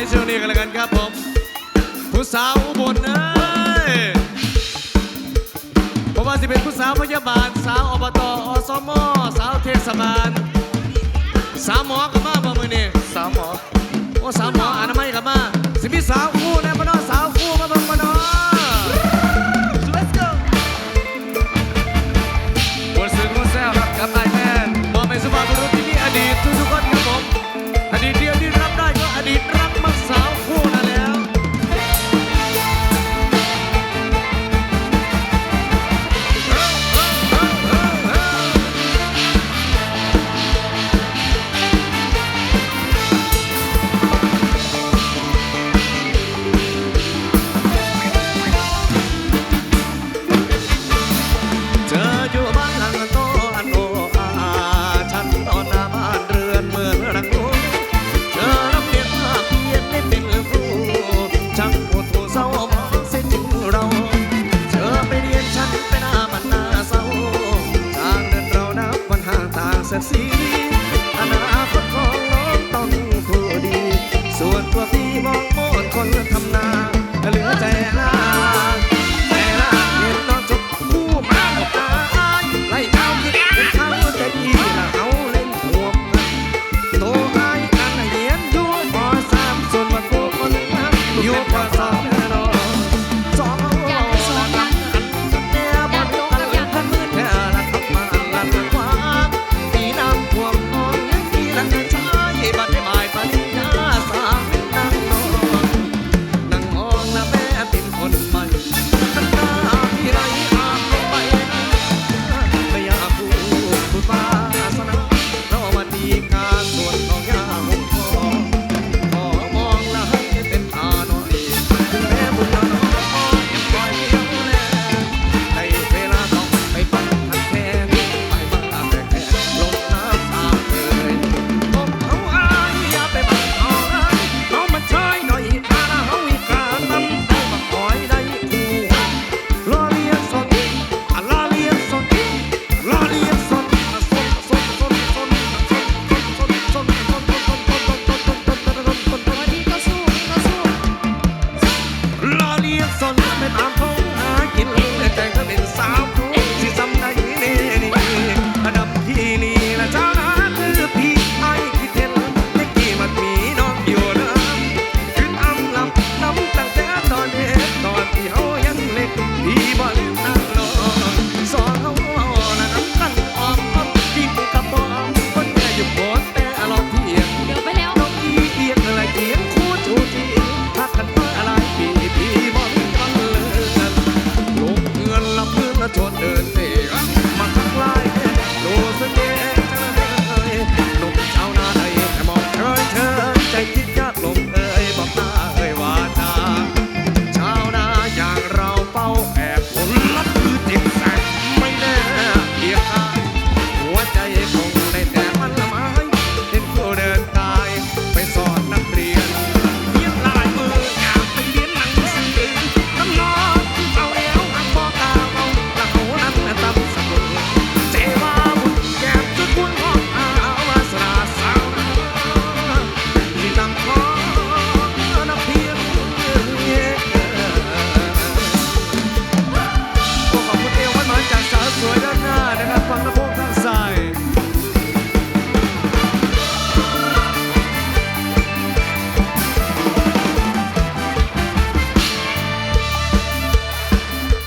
ในช่วงนี้กันแล้วกันครับผมผู้สาวอุบลเอ้ยเพราะว่าสิเป็นผู้สาวพยาบาล สาวอบตอสมสาวเทศบาล สามหมอกับมาบ่มือนี่สามหมอ โอ้สามหมออนามัยกับมา สิมีสาวอู้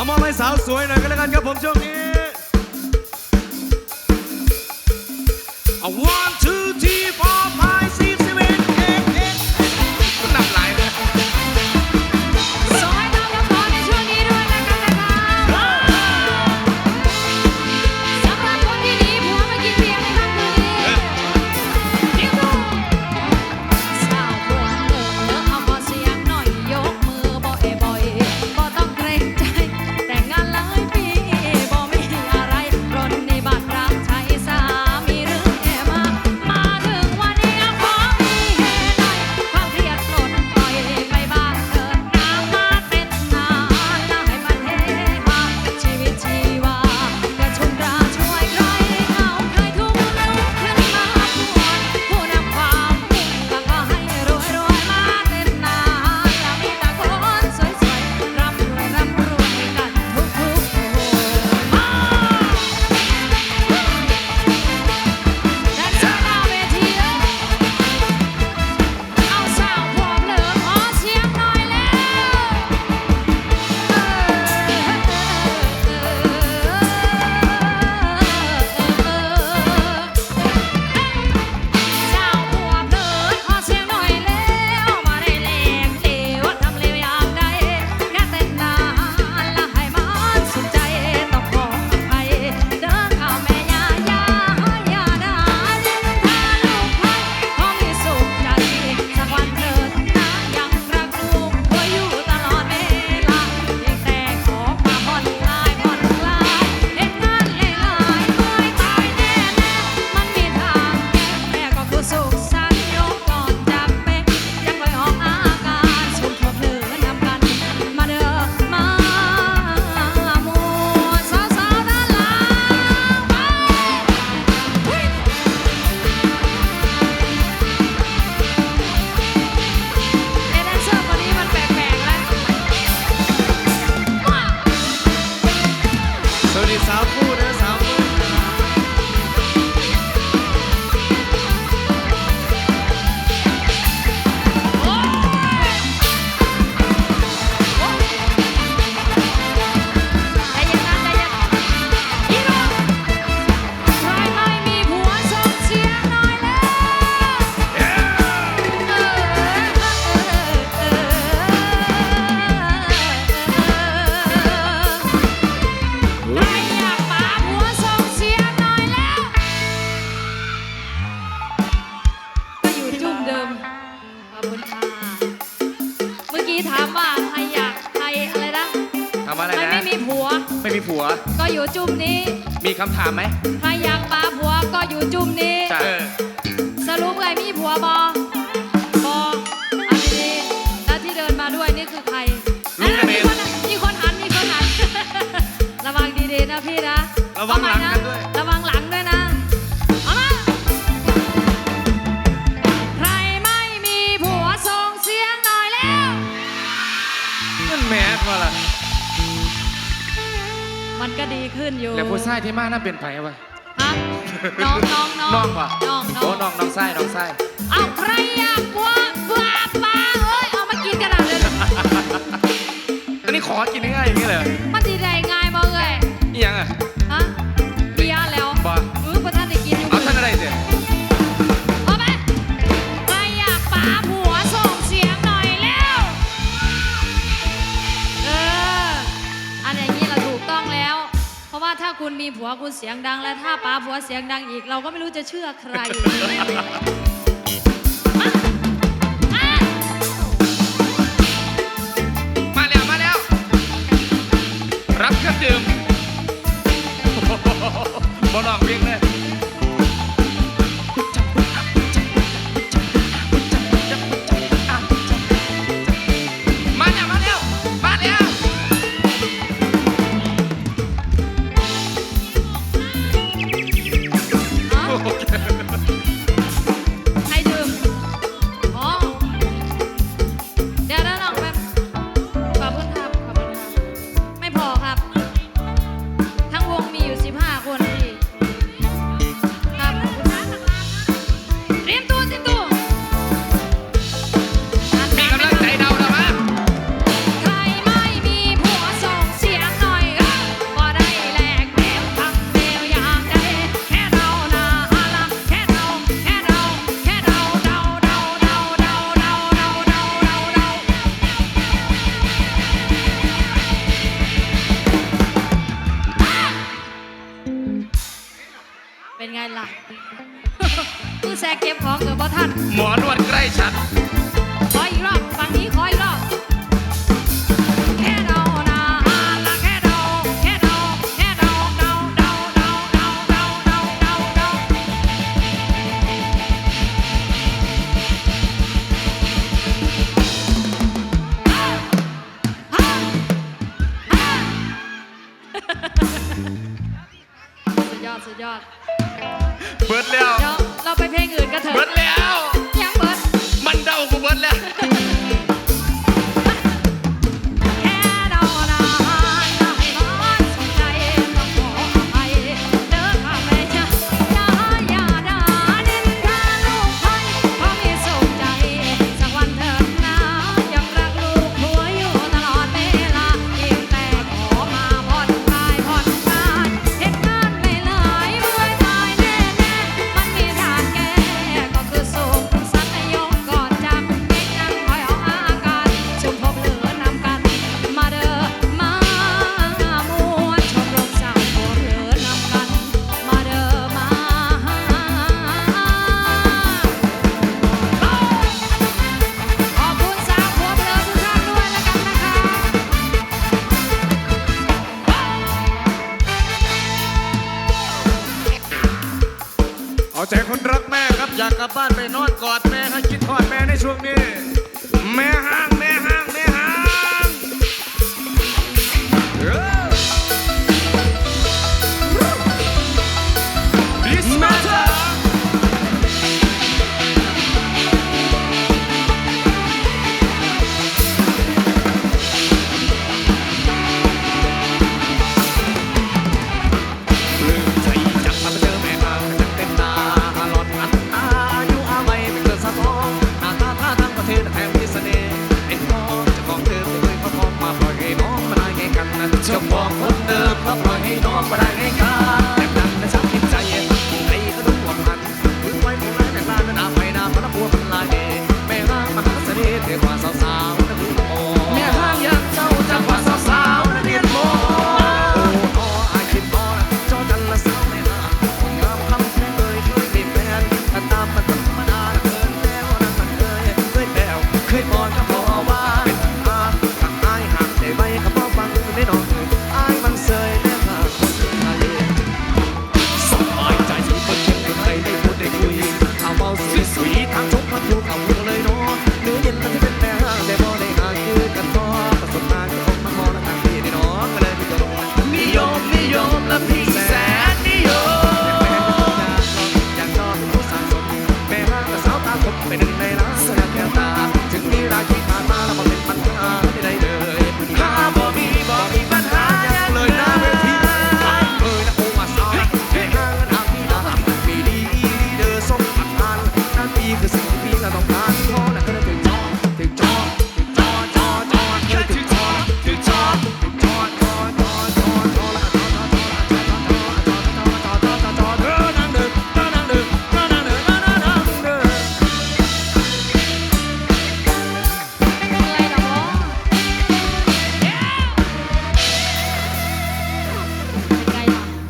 มามอให้สาวสวยหน่อยกันแล้วกันครับผมช่วงนี้ one two three four ไหมถ้าอยากปาผัวก็อยู่จุ่มนี่สรุปเลยมีผัวบอบออันนี้แล้วที่เดินมาด้วยนี่คือใครแล้นมีคนมีคนหันมีคนหัน ระวังดีๆนะพี่นะระวังหลังนะ ก็ดีขึ้นอยู่แล้วผู้ชายที่มากน่าเป็นไผ่วะฮะน้องน้องน้องน่องวะน้องน้องน้องน้องไส้น้องไส้เอาใครอยากว่าปลาปลาเอ้ยเอามากินกระดาษเลยอันนี้ขอกินง่ายอย่างนี้เลยมันดีใจง่ายบ่เอ้ยยังอะ คุณมีผัวคุณเสียงดัง และถ้าป๋าผัวเสียงดังอีก เราก็ไม่รู้จะเชื่อใคร มาแล้ว มาแล้ว รับเครื่องดื่มบอลองเพียง สุดยอด เบิร์ดแล้วเราไปเพลงอื่นกันเถอะเบิร์ดแล้ว ยังเบิร์ดมันเดากูเบิร์ดแล้ว อยากกลับบ้านไปนอนกอดแม่ให้คิดทอดแม่ในช่วงนี้ แม่ห้าง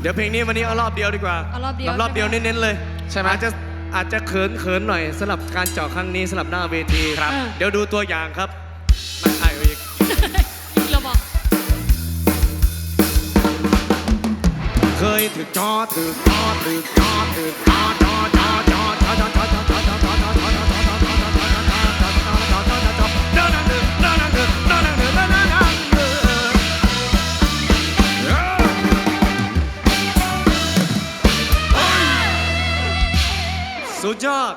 เดี๋ยวเพลงนี้วันนี้เอารอบเดียวดีกว่าเอารอบเดียวรอบเดียวเน้นๆเลยใช่ไหมอาจจะอาจจะเขินเขินหน่อยสำหรับการเจาะครั้งนี้สำหรับหน้าเวทีครับ เดี๋ยวดูตัวอย่างครับมาไอาเอาอีกอีกแล้วบอกเคยถือจอถือจอถืกจอถึกจอ สุดยอด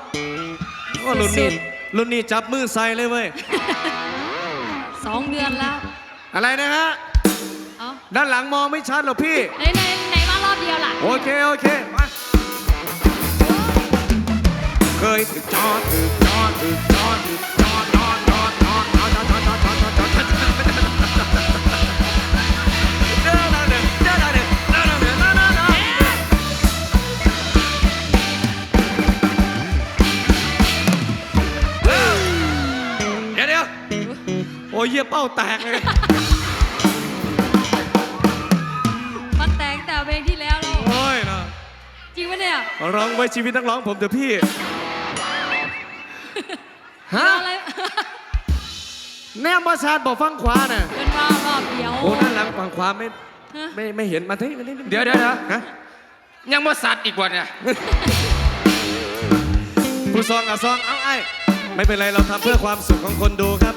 โอ้รุ่นนี้สุด รุ่นนี้จับมือใส่เลยเว้ย สองเดือนแล้วอะไรนะฮะด้านหลังมองไม่ชัดหรอพี่ในในไหนว่ารอบเดียวล่ะโอเค โอเคมาเคยถึกจอถึกจอถึก เป้าแตกเลย มันแตกแต่เพลงที่แล้วเราโอ้ยนะจริงปะเนี่ยร้องไว้ชีวิตนักร้องผมเถอะพี่ ฮะ อะไรแนมประชาติบอกฟังขวาน่ะเป็นว่ารอบเดียว โอ้นั่นหลังฟังขวาไม่ะไม่ไม่เห็นมาทีมาทีเดี๋ยวเดี๋ยวนะยังบ่สัตว์อีกวันเนี่ยผู้ซองกับซอง เอาไอ้ไม่เป็นไรเราทำเพื่อความสุขของคนดูครับ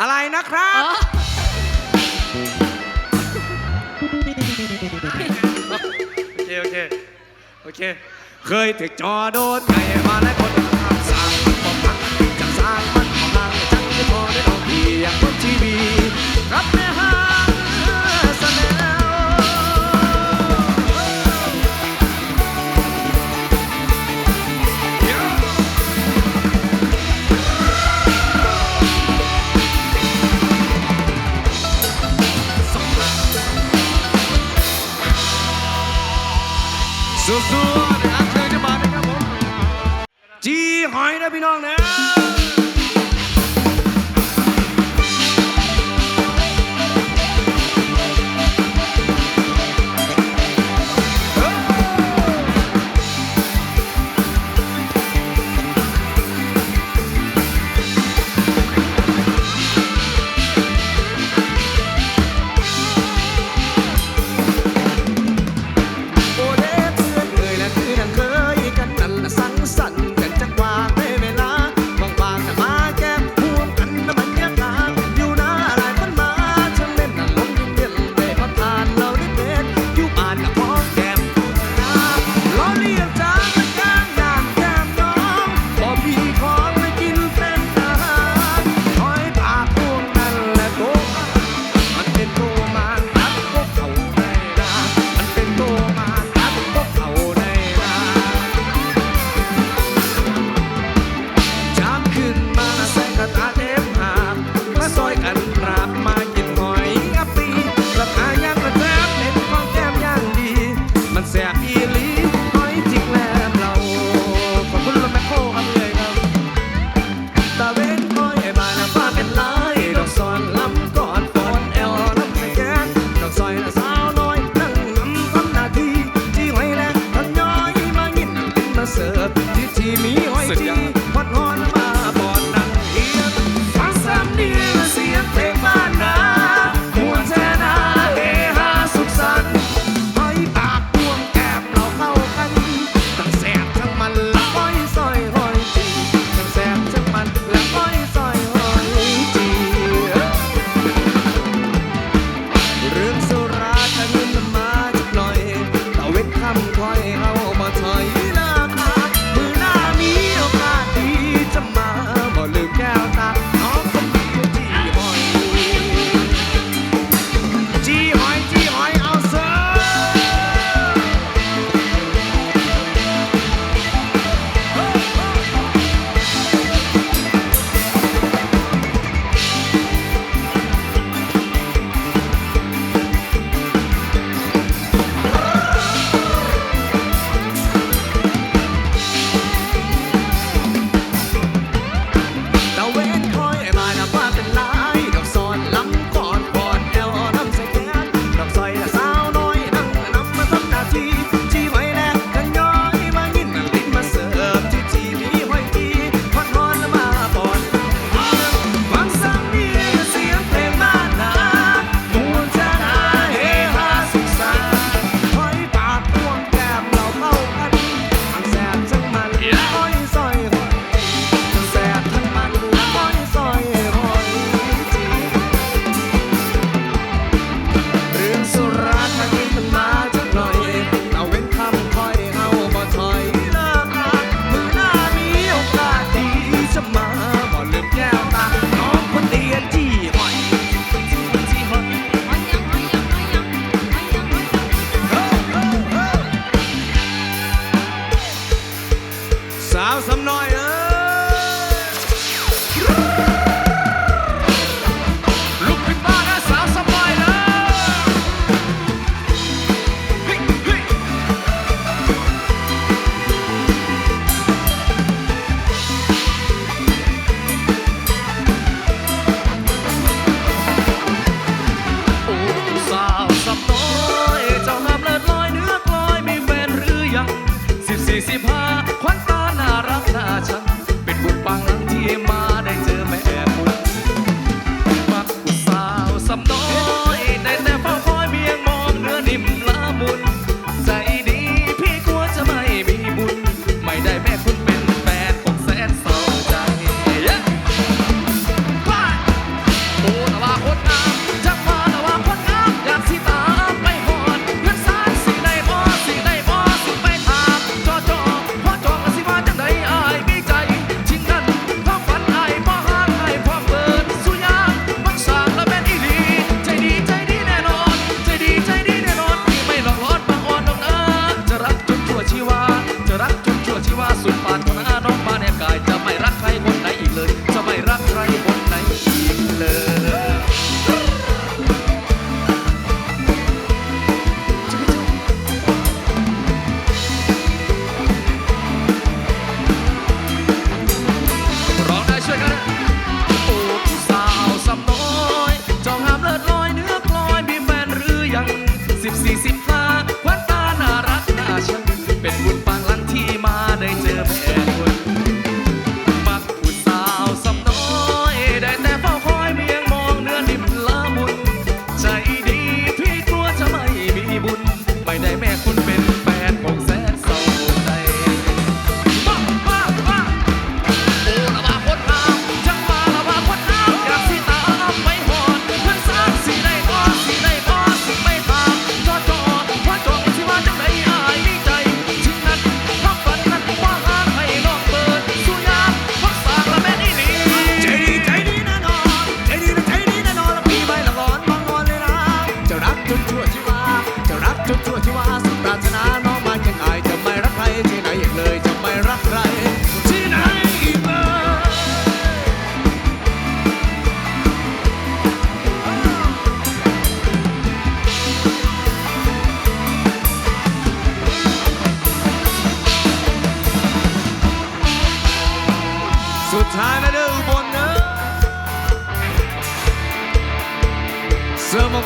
อะไรนะครับ โอเค โอเค โอเค เคยถึกจอโดนไงมาแล้วคน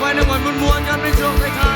ไฟออกไปในวันมวนๆกันในช่วงท้าย